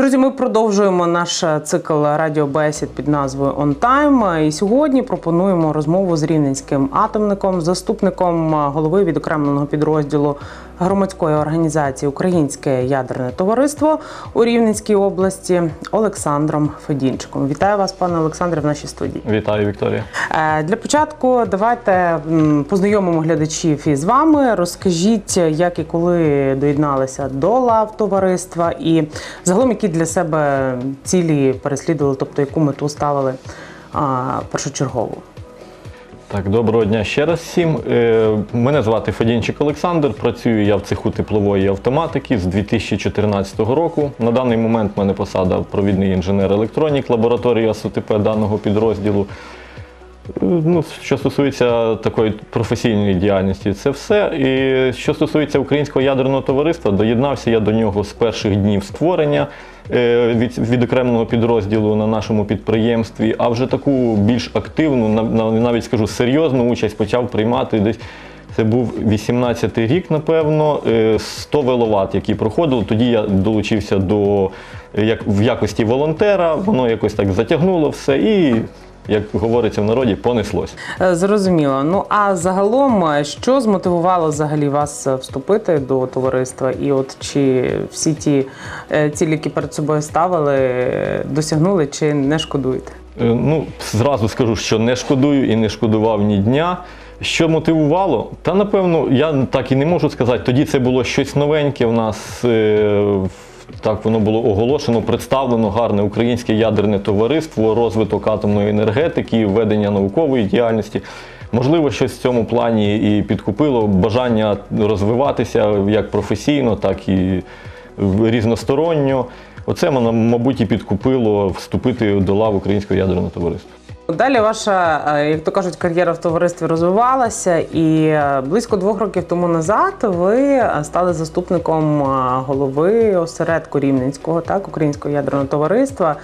Друзі, ми продовжуємо наш цикл радіобесід під назвою On Time. І сьогодні пропонуємо розмову з рівненським атомником, заступником голови відокремленого підрозділу громадської організації Українське ядерне товариство у Рівненській області Олександром Федінчиком. Вітаю вас, пане Олександре, в нашій студії. Вітаю, Вікторія. Е, Для початку давайте познайомимо глядачів із вами. Розкажіть, як і коли доєдналися до лав товариства, і загалом які для себе цілі переслідували, тобто яку мету ставили першочергову. Так, доброго дня ще раз всім. Е, Мене звати Федінчик Олександр. Працюю я в цеху теплової автоматики з 2014 року. На даний момент в мене посада провідний інженер електронік лабораторії АСУТП даного підрозділу. Е, Ну, що стосується такої професійної діяльності, це все. І що стосується українського ядерного товариства, доєднався я до нього з перших днів створення е, від відокремленого підрозділу на нашому підприємстві. А вже таку більш активну, нав- нав- навіть скажу серйозну участь почав приймати десь. Це був 18-й рік, напевно, е, 100 веловат, які проходили. Тоді я долучився до е, як в якості волонтера, воно якось так затягнуло все і, як говориться в народі, понеслось. Е, Зрозуміло. Ну а загалом, е, що змотивувало взагалі вас е, вступити до товариства? І от чи всі ті цілі, які перед собою ставили, досягнули, чи не шкодуєте? Ну, зразу скажу, що не шкодую і не шкодував ні дня. Що мотивувало? Та напевно, я так і не можу сказати. Тоді це було щось новеньке. У нас так воно було оголошено, представлено гарне українське ядерне товариство, розвиток атомної енергетики, ведення наукової діяльності. Можливо, щось в цьому плані і підкупило бажання розвиватися як професійно, так і різносторонньо. Оце мабуть, і підкупило вступити до лав українського ядерного товариства. Далі ваша, е, як то кажуть, кар'єра в товаристві розвивалася, і е, близько двох років тому назад ви е, стали заступником голови осередку Рівненського, так, Українського ядерного товариства.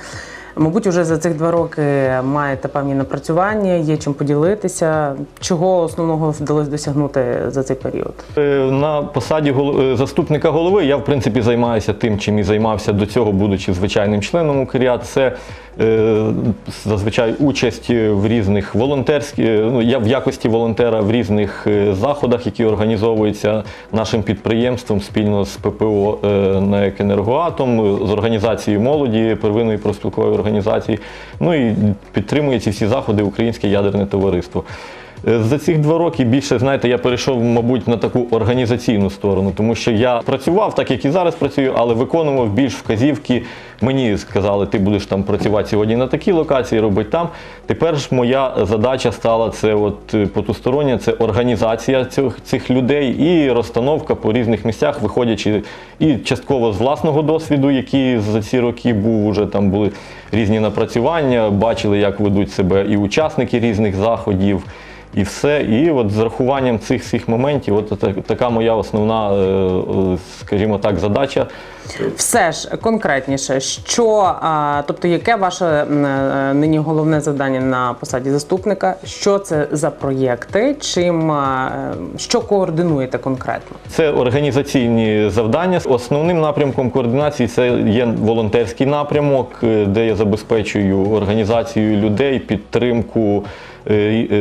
Мабуть, вже за цих два роки маєте певні напрацювання, є чим поділитися. Чого основного вдалося досягнути за цей період? Е, На посаді е, заступника голови я в принципі займаюся тим, чим і займався до цього, будучи звичайним членом УКРЯ. Це е, зазвичай участь в різних волонтерських, ну я в якості волонтера в різних заходах, які організовуються нашим підприємством спільно з ППО е, НАЕК «Енергоатом», з організацією молоді, первинної профспілкової. Ну і підтримує ці всі заходи Українське ядерне товариство. Е, За цих два роки більше, знаєте, я перейшов, мабуть, на таку організаційну сторону, тому що я працював так, як і зараз працюю, але виконував більш вказівки. Мені сказали, ти будеш там працювати сьогодні на такій локації, робити там. Тепер ж моя задача стала це от е, потустороння, це організація цих, цих людей і розстановка по різних місцях, виходячи і частково з власного досвіду, який за ці роки був уже там були різні напрацювання, бачили, як ведуть себе і учасники різних заходів. І все. І от з рахуванням цих всіх моментів, от та- така моя основна, е, е, скажімо так, задача. Все ж конкретніше, що тобто, яке ваше е, нині головне завдання на посаді заступника? Що це за проєкти? Чим що координуєте конкретно? Це організаційні завдання. Основним напрямком координації це є волонтерський напрямок, де я забезпечую організацію людей, підтримку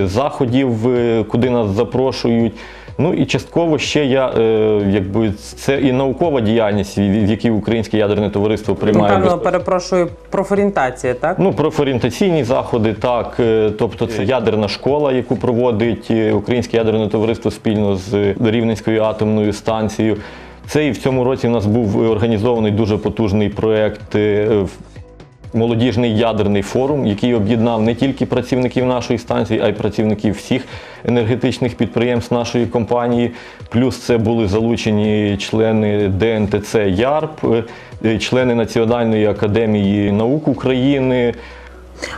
заходів, е, куди нас запрошують. Ну і частково ще я, е, якби це і наукова діяльність, в якій українське ядерне товариство приймає Напевно, безпосередньо. перепрошую профорієнтація, так? Ну, профорієнтаційні заходи, так. е, Тобто це ядерна школа, яку проводить е, Українське ядерне товариство спільно з Рівненською атомною станцією. Це і в цьому році в нас був е, організований дуже потужний проєкт. Молодіжний ядерний форум, який об'єднав не тільки працівників нашої станції, а й працівників всіх енергетичних підприємств нашої компанії. Плюс це були залучені члени ДНТЦ ЯРП, е, члени Національної академії наук України.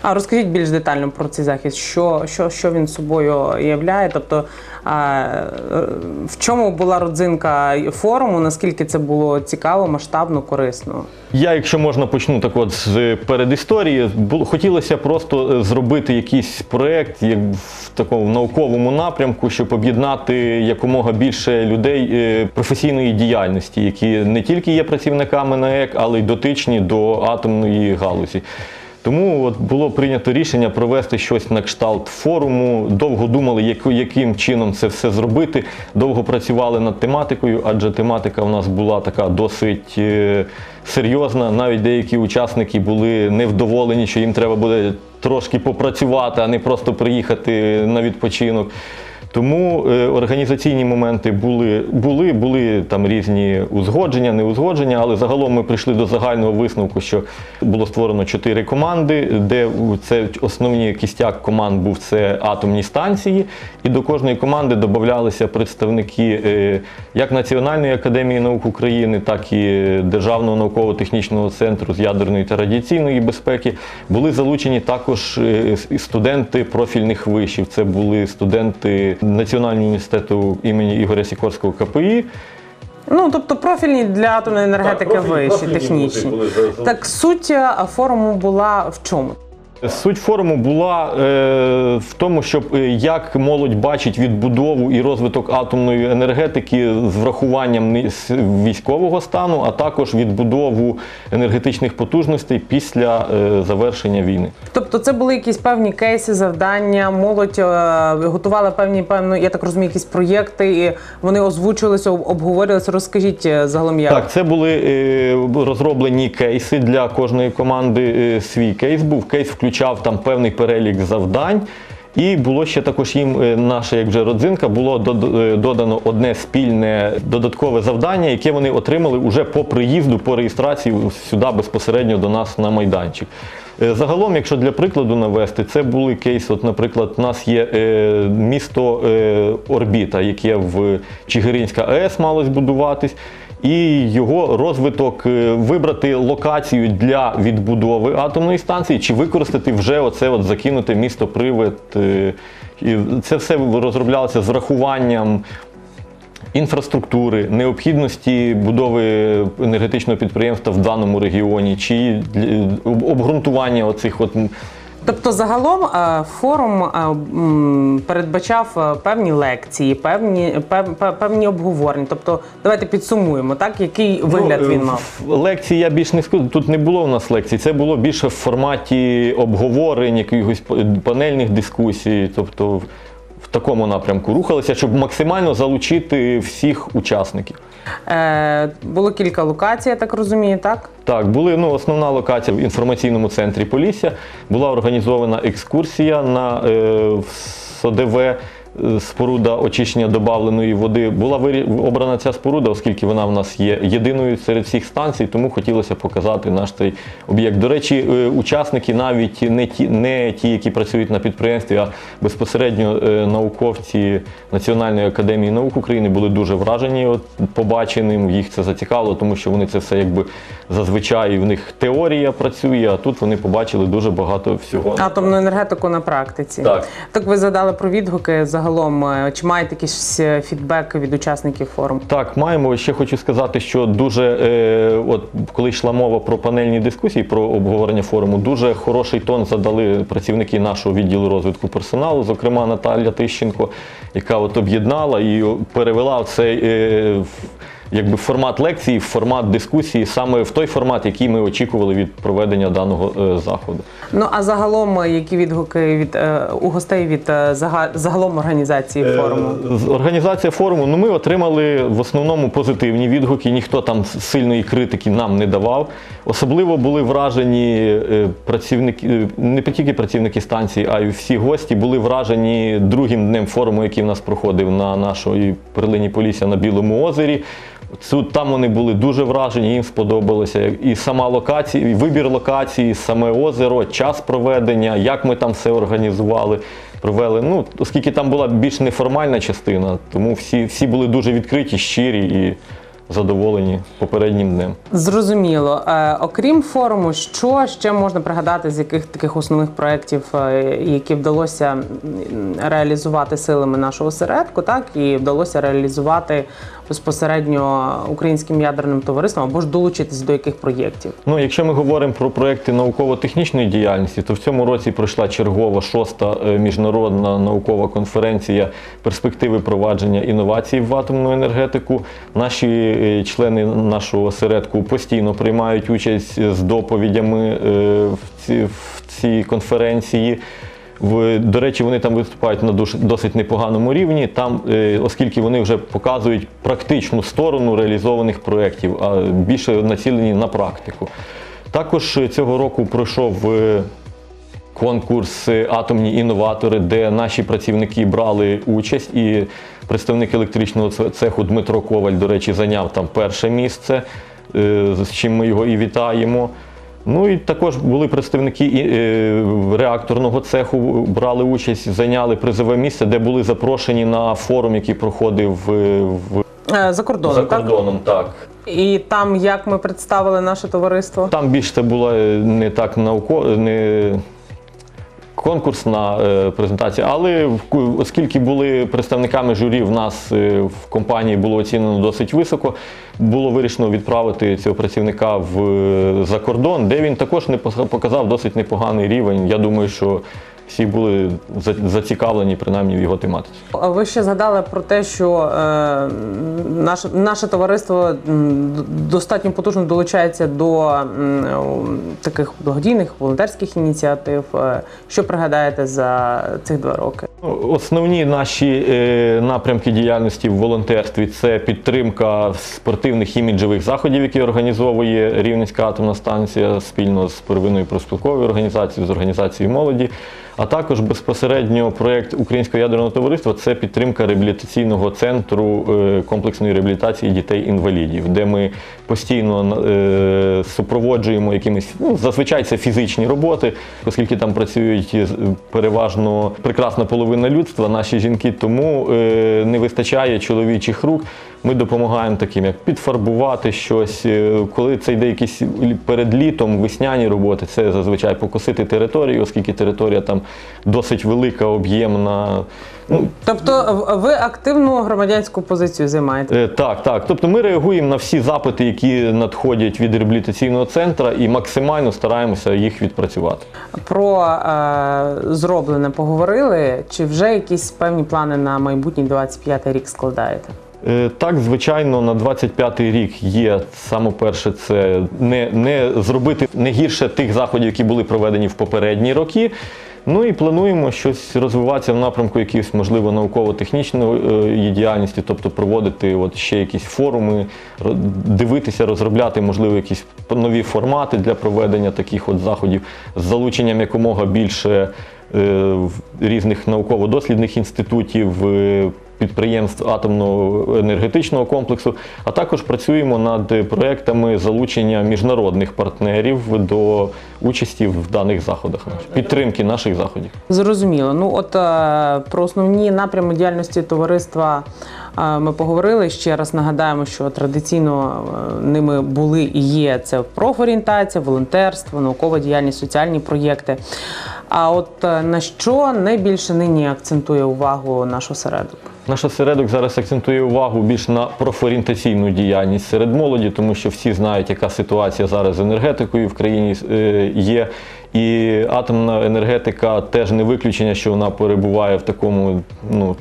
А розкажіть більш детально про цей захід, що, що, що він собою являє? Тобто, а, е, в чому була родзинка форуму? Наскільки це було цікаво, масштабно, корисно? Я, якщо можна, почну так от з передісторії. Було хотілося просто е, зробити якийсь проект як в такому науковому напрямку, щоб об'єднати якомога більше людей е, професійної діяльності, які не тільки є працівниками НАЕК, але й дотичні до атомної галузі. Тому от було прийнято рішення провести щось на кшталт форуму. Довго думали, яким чином це все зробити. Довго працювали над тематикою, адже тематика у нас була така досить е, серйозна. Навіть деякі учасники були невдоволені, що їм треба буде трошки попрацювати, а не просто приїхати на відпочинок. Тому е, організаційні моменти були, були, були там різні узгодження, неузгодження, але загалом ми прийшли до загального висновку, що було створено чотири команди, де це основні кістяк команд був це атомні станції, і до кожної команди додавалися представники е, як Національної академії наук України, так і Державного науково-технічного центру з ядерної та радіаційної безпеки. Були залучені також е, студенти профільних вишів. Це були студенти Національного університету імені Ігоря Сікорського КПІ. Ну, тобто профільні для атомної енергетики профільні- вищі, профільні технічні. були Так суть е, форуму була в чому? Суть форуму була е, в тому, щоб е, як молодь бачить відбудову і розвиток атомної енергетики з врахуванням військового стану, а також відбудову енергетичних потужностей після е, завершення війни. Тобто це були якісь певні кейси, завдання, молодь е, готувала певні, певно, я так розумію, якісь проєкти, і вони озвучувалися, об- обговорювалися. Розкажіть е, загалом як. Так, це були е, розроблені кейси для кожної команди. е, Свій кейс був. Кейс включав там певний перелік завдань. І було ще також їм е, наша, як вже родзинка, було е, додано одне спільне додаткове завдання, яке вони отримали уже по приїзду, по реєстрації сюди безпосередньо до нас на майданчик. Е, Загалом, якщо для прикладу навести, це були кейси. От, наприклад, у нас є місто Орбіта, яке в Чигиринська АЕС мало збудуватись. І його розвиток е, вибрати локацію для відбудови атомної станції чи використати вже оце от закинуте місто Привид. е, це все розроблялося з врахуванням інфраструктури, необхідності будови енергетичного підприємства в даному регіоні, чи обґрунтування оцих от Тобто, загалом е, форум е, передбачав е, певні лекції, певні, пев- пев- певні обговорення. Тобто, давайте підсумуємо, так який вигляд Ну, він мав. Лекції я більш не скажу. Тут не було у нас лекцій. Це було більше в форматі обговорень, якихось панельних дискусій. Тобто в- в такому напрямку рухалися, щоб максимально залучити всіх учасників. Е, було кілька локацій, я так розумію, так? Так, були ну, основна локація в інформаційному центрі Полісся. Була організована екскурсія на е, в СОДВ. Споруда очищення добавленої води була обрана ця споруда, оскільки вона в нас є єдиною серед всіх станцій, тому хотілося показати наш цей об'єкт. До речі, е, учасники навіть не ті, не ті, які працюють на підприємстві, а безпосередньо е, науковці Національної академії наук України були дуже вражені от, побаченим. Їх це зацікавило, тому що вони це все якби зазвичай в них теорія працює, а тут вони побачили дуже багато всього. Атомну енергетику на практиці. Так. Так ви задали про відгуки загалом. Е, Чи маєте якийсь е, фідбек від учасників форуму? Так, маємо. Ще хочу сказати, що дуже, е, от коли йшла мова про панельні дискусії, про обговорення форуму, дуже хороший тон задали працівники нашого відділу розвитку персоналу, зокрема Наталя Тищенко, яка от об'єднала і перевела цей е, якби формат лекції, формат дискусії, саме в той формат, який ми очікували від проведення даного е, заходу. Ну а загалом, е, які відгуки від е, у гостей від е, загалом організації форуму? Е, з- Організація форуму, ну ми отримали в основному позитивні відгуки, ніхто там сильної критики нам не давав. Особливо були вражені е, працівники, е, не тільки працівники станції, а й всі гості були вражені другим днем форуму, який в нас проходив на нашій перлині Полісся на Білому озері. Тут там вони були дуже вражені, їм сподобалося і сама локація, і вибір локації, саме озеро, час проведення, як ми там все організували, провели. Ну, оскільки там була більш неформальна частина, тому всі, всі були дуже відкриті, щирі і задоволені попереднім днем. Зрозуміло. Е, окрім форуму, що ще можна пригадати з яких таких основних проєктів, е, які вдалося реалізувати силами нашого осередку, так і вдалося реалізувати безпосередньо українським ядерним товариством або ж долучитись до яких проєктів? Ну, якщо ми говоримо про проекти науково-технічної діяльності, то в цьому році пройшла чергова шоста е, міжнародна наукова конференція перспективи провадження інновацій в атомну енергетику. Наші е, члени нашого осередку постійно приймають участь з доповідями е, в цій конференції. В, до речі, вони там виступають на досить непоганому рівні, там, е, оскільки вони вже показують практичну сторону реалізованих проєктів, а більше націлені на практику. Також е, цього року пройшов е, конкурс Атомні інноватори, де наші працівники брали участь, і представник електричного цеху Дмитро Коваль, до речі, зайняв там перше місце, з чим ми його і вітаємо. Ну і також були представники е, реакторного цеху, брали участь, зайняли призове місце, де були запрошені на форум, який проходив е, в Е, За кордоном, за кордоном. Так. І там як ми представили наше товариство? Там більше це була не так науко, не конкурсна на презентацію. але оскільки були представниками журі, в нас е, в компанії було оцінено досить високо, було вирішено відправити цього працівника в, е, за кордон, де він також не показав досить непоганий рівень. Я думаю, що всі були зацікавлені принаймні в його тематиці. Ви ще згадали про те, що е, наше, наше товариство достатньо потужно долучається до о, таких благодійних волонтерських ініціатив. Е, Що пригадаєте за цих два роки? Ну, Основні наші е, напрямки діяльності в волонтерстві це підтримка спортивних іміджевих заходів, які організовує Рівненська атомна станція спільно з первинною проспілковою організацією, з організацією молоді. А також безпосередньо проєкт Українського ядерного товариства це підтримка реабілітаційного центру е, комплексної реабілітації дітей-інвалідів, де ми постійно е, супроводжуємо якимись, ну, зазвичай це фізичні роботи, оскільки там працюють е, переважно прекрасна половина людства, наші жінки, тому не вистачає чоловічих рук. Ми допомагаємо таким, як підфарбувати щось. Коли це йде якісь перед літом, весняні роботи, це зазвичай покосити територію, оскільки територія там досить велика, об'ємна. Ну, Тобто, ви активну громадянську позицію займаєте? Е, Так, так. Тобто ми реагуємо на всі запити, які надходять від реабілітаційного центру, і максимально стараємося їх відпрацювати. Про е, зроблене поговорили. Чи вже якісь певні плани на майбутній 25 рік складаєте? Е, Так, звичайно, на 25-й рік є саме перше, це не, не зробити не гірше тих заходів, які були проведені в попередні роки. Ну і плануємо щось розвиватися в напрямку якихось, можливо, науково-технічної е, діяльності, тобто проводити от ще якісь форуми, дивитися, розробляти, можливо, якісь нові формати для проведення таких от заходів з залученням якомога більше е, різних науково-дослідних інститутів. Підприємств атомного енергетичного комплексу, а також працюємо над проектами залучення міжнародних партнерів до участі в даних заходах, підтримки наших заходів. Зрозуміло. Ну от е, про основні напрями діяльності товариства е, ми поговорили. Ще раз нагадаємо, що традиційно е, ними були і є це профорієнтація, волонтерство, наукова діяльність, соціальні проєкти. А от на що найбільше нині акцентує увагу наш осередок? Наш осередок зараз акцентує увагу більш на профорієнтаційну діяльність серед молоді, тому що всі знають, яка ситуація зараз з енергетикою в країні е, є. І атомна енергетика теж не виключення, що вона перебуває в такому, ну.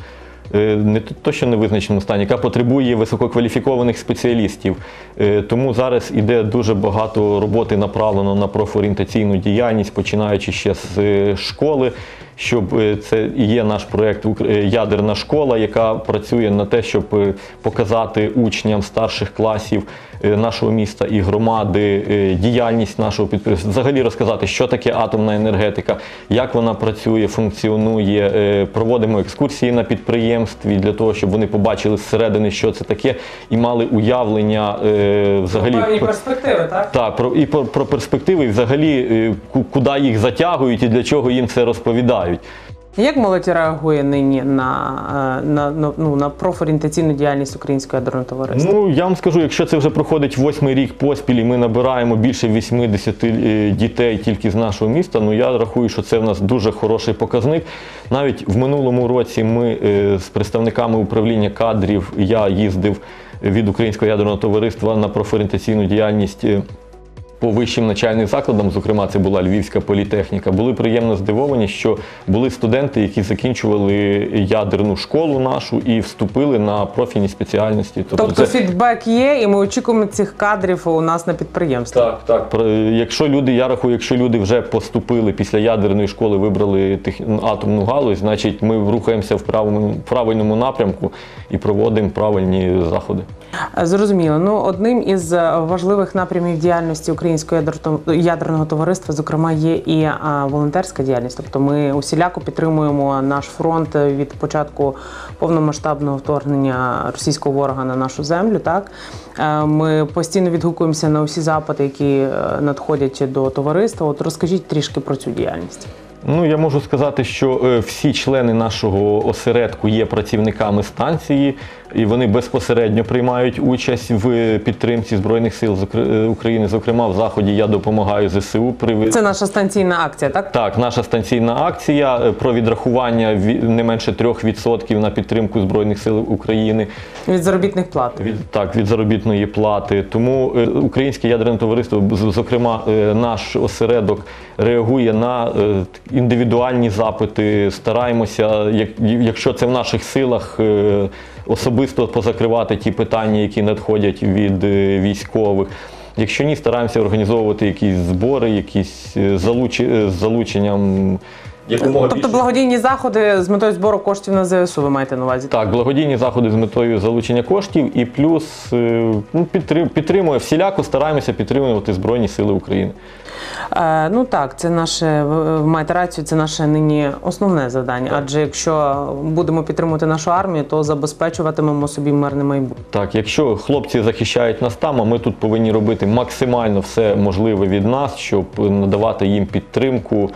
е, Не то- що невизначеному стані, яка потребує висококваліфікованих спеціалістів. Е, Тому зараз іде дуже багато роботи направлено на профорієнтаційну діяльність, починаючи ще з школи щоб е, це і є наш проєкт «Укр- е, Ядерна школа, яка працює на те, щоб е, показати учням старших класів нашого міста і громади діяльність нашого підприємства, взагалі розказати, що таке атомна енергетика, як вона працює, функціонує. Проводимо екскурсії на підприємстві для того, щоб вони побачили зсередини, що це таке, і мали уявлення взагалі. перспективи, так? Так, про і про, про перспективи, і взагалі, ку- куди їх затягують і для чого їм це розповідають. Як молодь реагує нині на, е, на, на, ну, на профорієнтаційну діяльність українського ядерного товариства? Ну я вам скажу, якщо це вже проходить восьмий рік поспіль, і ми набираємо більше 80 е, дітей тільки з нашого міста. Ну я рахую, що це в нас дуже хороший показник. Навіть в минулому році ми е, з представниками управління кадрів я їздив від Українського ядерного товариства на профорієнтаційну діяльність. По вищим навчальним закладам, зокрема, це була Львівська політехніка, були приємно здивовані, що були студенти, які закінчували ядерну школу нашу і вступили на профільні спеціальності. Тобто це- фідбек є, і ми очікуємо цих кадрів у нас на підприємстві. так, так. Якщо люди, я рахую, якщо люди вже поступили після ядерної школи, вибрали тех... атомну галузь, значить ми рухаємося в правильному напрямку і проводимо правильні заходи. Е, Зрозуміло. Ну, одним із е, важливих напрямів діяльності Українського ядерного товариства, зокрема, є і е, волонтерська діяльність. Тобто ми усіляко підтримуємо наш фронт від початку повномасштабного вторгнення російського ворога на нашу землю. Так ми постійно відгукуємося на усі запити, які надходять до товариства. От розкажіть трішки про цю діяльність. Ну, я можу сказати, що всі члени нашого осередку є працівниками станції, і вони безпосередньо приймають участь в підтримці Збройних сил е, України. Зокрема, в заході я допомагаю ЗСУ при Це наша станційна акція, так? Так, наша станційна акція е, про відрахування ві- не менше 3% на підтримку Збройних сил України Від заробітних плат. від так від заробітної плати. Тому е, українське ядерне товариство, зокрема, наш осередок реагує на індивідуальні запити. Стараємося, як, якщо це в наших силах, особисто позакривати ті питання, які надходять від е, військових. Якщо ні, стараємося організовувати якісь збори, якісь залуч... залучі, е, з залученням якомога Тобто більше- благодійні заходи з метою збору коштів на ЗСУ, ви маєте на увазі? Так, благодійні заходи з метою залучення коштів і плюс е, ну, підтрим- підтримує всіляко, стараємося підтримувати Збройні Сили України. Е, ну так, це наше ви ви маєте рацію, це наше нині основне завдання. Адже якщо будемо підтримувати нашу армію, то забезпечуватимемо собі мирне майбутнє. Так, якщо хлопці захищають нас там, а ми тут повинні робити максимально все можливе від нас, щоб надавати їм підтримку.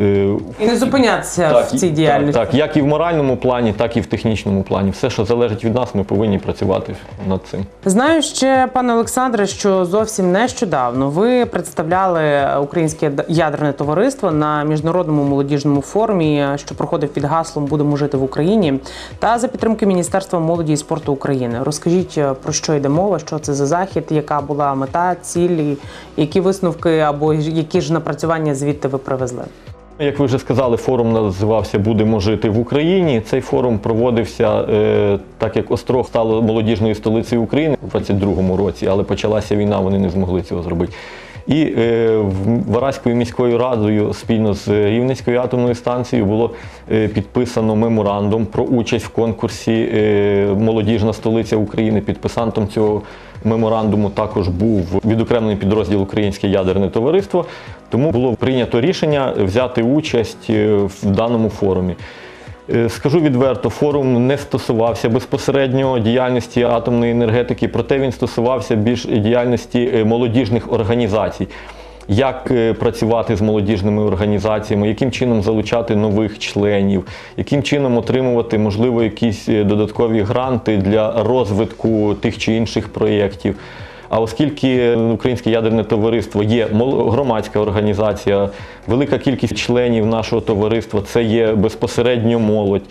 Е, І не зупинятися в цій діяльності. Так, так, як і в моральному плані, так і в технічному плані. Все, що залежить від нас, ми повинні працювати над цим. Знаю ще, пане Олександре, що зовсім нещодавно ви представляли українське ядерне товариство на міжнародному молодіжному форумі, що проходив під гаслом Будемо жити в Україні та за підтримки Міністерства молоді і спорту України. Розкажіть е, про що йде мова, що це за захід, яка була мета, цілі, які висновки або які ж напрацювання звідти ви привезли? Як ви вже сказали, форум називався Будемо жити в Україні. Цей форум проводився е, так, як Острог стало молодіжною столицею України у 22-му році, але почалася війна, вони не змогли цього зробити. І е, Вараською міською радою спільно з Рівненською атомною станцією було е, підписано меморандум про участь в конкурсі е, Молодіжна столиця України. Підписантом цього меморандуму також був відокремлений підрозділ Українське ядерне товариство. Тому було прийнято рішення взяти участь е, в даному форумі. Е, Скажу відверто, форум не стосувався безпосередньо діяльності атомної енергетики, проте він стосувався більш діяльності е, молодіжних організацій. Як е, працювати з молодіжними організаціями, яким чином залучати нових членів, яким чином отримувати, можливо, якісь е, додаткові гранти для розвитку тих чи інших проєктів. А оскільки Українське ядерне товариство є громадська організація, велика кількість членів нашого товариства це є безпосередньо молодь.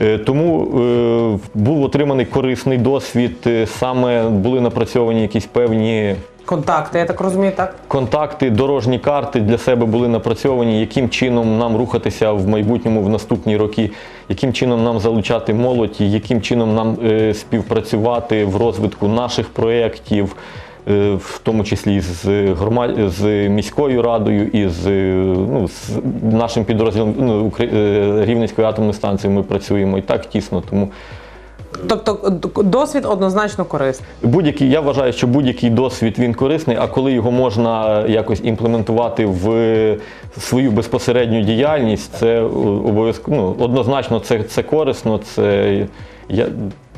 Е, Тому е, був отриманий корисний досвід, е, саме були напрацьовані якісь певні Контакти, я так розумію, так? контакти, дорожні карти для себе були напрацьовані, яким чином нам рухатися в майбутньому в наступні роки, яким чином нам залучати молодь, яким чином нам е, співпрацювати в розвитку наших проєктів, е, в тому числі з, громад... з міською радою і з, ну, з нашим підрозділом ну, е, Рівненської атомної станції ми працюємо і так тісно. Тому Тобто досвід однозначно корисний. Будь-який, я вважаю, що будь-який досвід він корисний, а коли його можна якось імплементувати в свою безпосередню діяльність, це обов'язково ну, однозначно це, це корисно. Це я,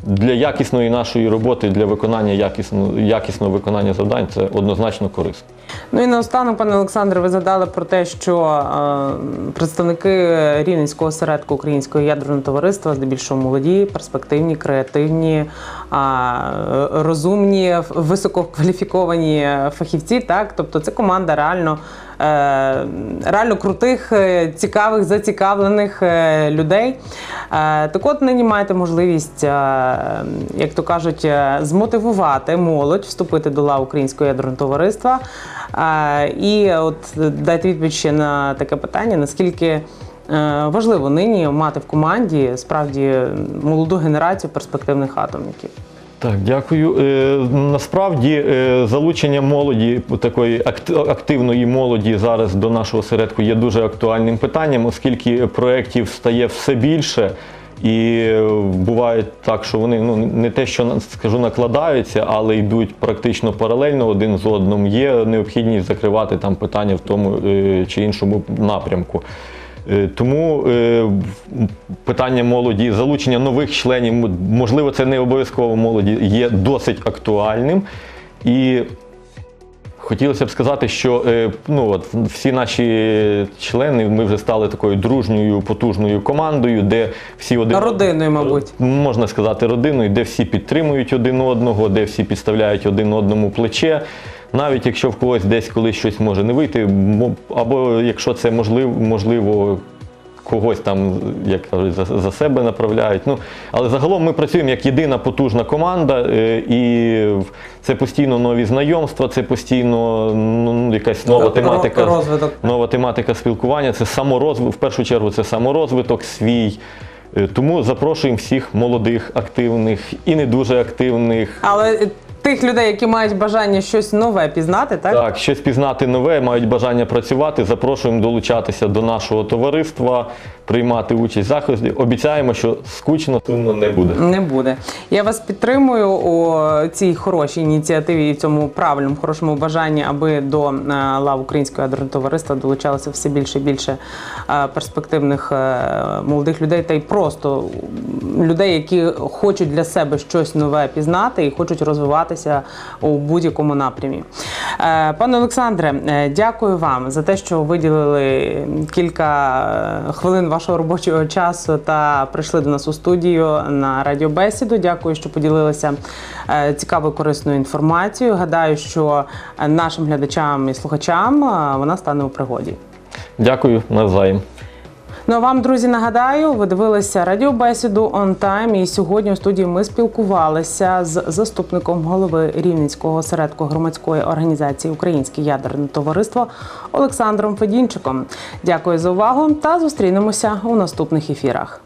для якісної нашої роботи, для виконання якісно, якісного виконання завдань це однозначно корисно. Ну і наостанок, пане Олександре, ви згадали про те, що е, представники Рівненського осередку Українського ядерного товариства, здебільшого молоді, перспективні, креативні, е, розумні, висококваліфіковані фахівці. Так, тобто це команда реально. Е, Реально крутих, е, цікавих, зацікавлених е, людей. Так от нині маєте можливість, як то кажуть, змотивувати молодь вступити до лав Українського ядерного товариства. І от дайте відповідь ще на таке питання: наскільки важливо нині мати в команді справді молоду генерацію перспективних атомників? Так, дякую. Е, насправді е, залучення молоді, такої активної молоді зараз до нашого осередку є дуже актуальним питанням, оскільки проєктів стає все більше. І е, буває так, що вони ну не те, що скажу, накладаються, але йдуть практично паралельно один з одним. Є необхідність закривати там питання в тому е, чи іншому напрямку. Е, Тому е, питання молоді, залучення нових членів, можливо, це не обов'язково молоді, є досить актуальним. І хотілося б сказати, що е, ну, от, всі наші члени, ми вже стали такою дружньою, потужною командою, де всі один Родиною, мабуть. можна сказати, родиною, де всі підтримують один одного, де всі підставляють один одному плече. Навіть якщо в когось десь колись щось може не вийти, або якщо це можливо, можливо когось там, як кажуть, за, за себе направляють. Ну, але загалом ми працюємо як єдина потужна команда, е, і це постійно нові знайомства, це постійно ну, якась нова тематика. розвиток. Нова тематика спілкування це саморозвиток, в першу чергу це саморозвиток свій. Е, Тому запрошуємо всіх молодих, активних і не дуже активних. Але тих людей, які мають бажання щось нове пізнати, так? Так, щось пізнати нове, мають бажання працювати. Запрошуємо долучатися до нашого товариства, приймати участь в заході. Обіцяємо, що скучно сумно не буде. Не буде. Я вас підтримую у цій хорошій ініціативі і цьому правильному хорошому бажанні, аби до е, лав Українського ядерного товариства долучалося все більше і більше е, перспективних е, молодих людей, та й просто людей, які хочуть для себе щось нове пізнати і хочуть розвиватися у будь-якому напрямі. Е, Пане Олександре, е, дякую вам за те, що виділили кілька е, хвилин вашого робочого часу та прийшли до нас у студію на радіобесіду. Дякую, що поділилися цікавою корисною інформацією. Гадаю, що нашим глядачам і слухачам вона стане у пригоді. Дякую навзаєм. Ну а вам, друзі, нагадаю, ви дивилися радіобесіду On Time. І сьогодні у студії ми спілкувалися з заступником голови Рівненського осередку громадської організації Українське ядерне товариство Олександром Федінчиком. Дякую за увагу та зустрінемося у наступних ефірах.